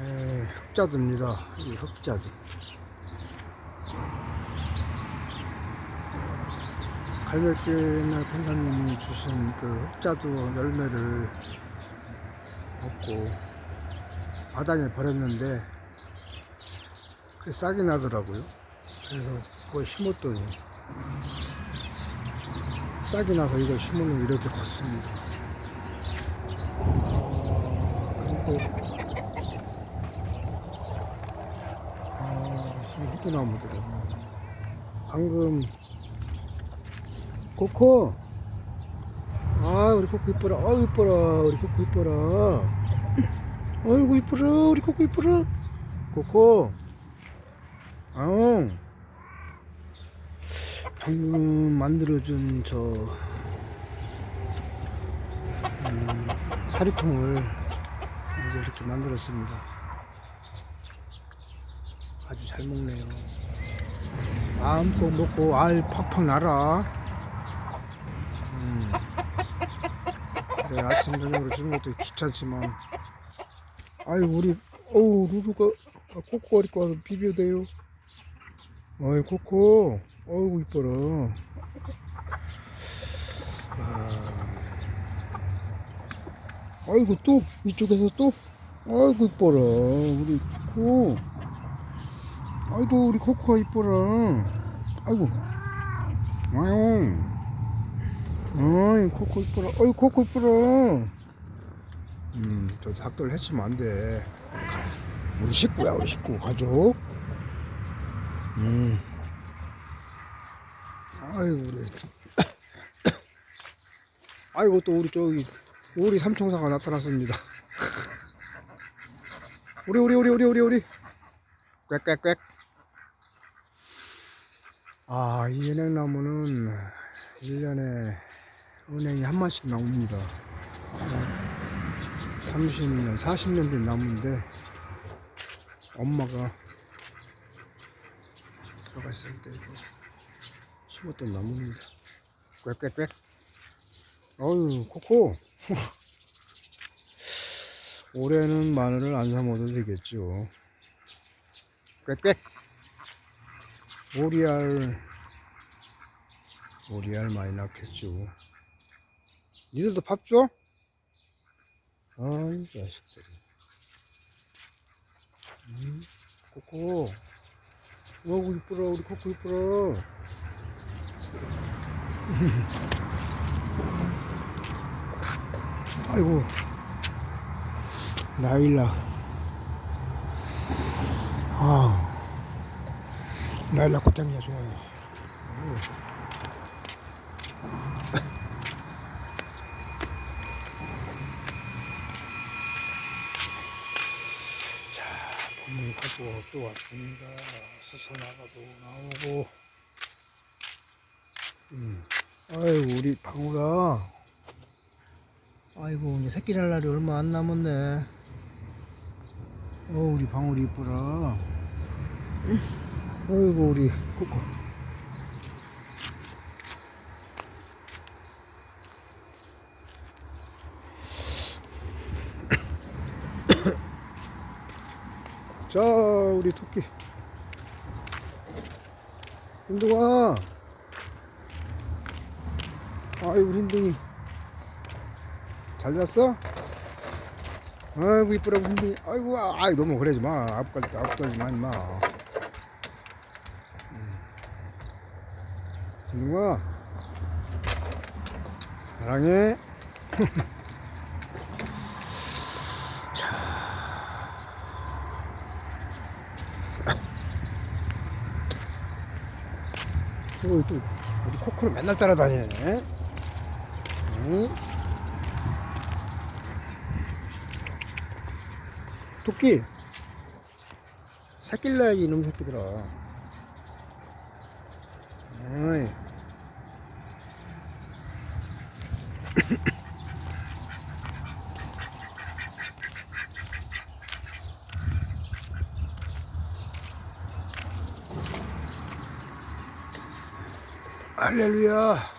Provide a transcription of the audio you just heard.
에, 흑자두입니다. 이 흑자두. 갈매길 옛날 판사님이 주신 그 흑자두 열매를 먹고 바닥에 버렸는데 그게 싹이 나더라고요. 그래서 그걸 심었더니 싹이 나서 이걸 심으면 이렇게 컸습니다. 어, 그리고 아, 이 호두나무들. 방금 코코. 아, 우리 코코 이뻐라. 아, 이뻐라. 우리 코코 이뻐라. 아이고 이뻐라. 우리 코코 이뻐라. 코코. 아웅. 방금 만들어준 저 음, 사리통을 이제 이렇게 만들었습니다. 아주 잘 먹네요. 마음껏 먹고 알 팍팍 날아. 음. 그래, 아침 저녁으로 주는 것도 귀찮지만. 아유 우리 어우 루루가 아, 코코가 이렇게 와서 비벼대요. 어이 코코, 어이구 이뻐라. 아. 아이고 또 이쪽에서 또 아이고 이뻐라 우리 코코. 아이고 우리 코코가 이뻐라. 아이고. 아유. 어이 코코 이뻐라. 어이 코코 이뻐라. 음저 닭들 해치면 안돼. 우리 식구야 우리 식구. 가족 음. 아이고 우리. 아이고 또 우리 저기 우리 삼총사가 나타났습니다. 우리 우리 우리 우리 우리 우리. 꽥꽥꽥 아, 이 은행나무는 1년에 은행이 한 마씩 나옵니다. 30년, 40년 된 나무인데, 엄마가 들어갔을 때 이거 심었던 나무입니다. 꽥꽥꽥. 어유 코코. 올해는 마늘을 안 사먹어도 되겠죠. 꽥꽥. 오리알 오리알 많이 낳겠죠 니들도 밥 줘? 아이 자식들이. 음, 코코. 어구 이쁘라 우리 코코 이쁘라. 아이고. 나일락 아 우 나일락 꽃장이야 좋아요. 자 가고 또 왔습니다. 서서나가도 나오고. 음. 아이고 우리 방울아. 아이고 이제 새끼 날 날이 얼마 안 남았네. 어 우리 방울이 이쁘라 아이고 우리 코코. 자 우리 토끼. hin둥아. 아이 우리 hin둥이. 잘 잤어? 아이고 이쁘라고 hin둥이. 아이고 아이 너무 그러지 마. 앞갈 때 앞가지 마 hin둥아 사랑해 또, 또, 우리 코코를 맨날 따라다니네. 응? 토끼. 낳아야지, 이놈 새끼들아. 어이. 할렐루야.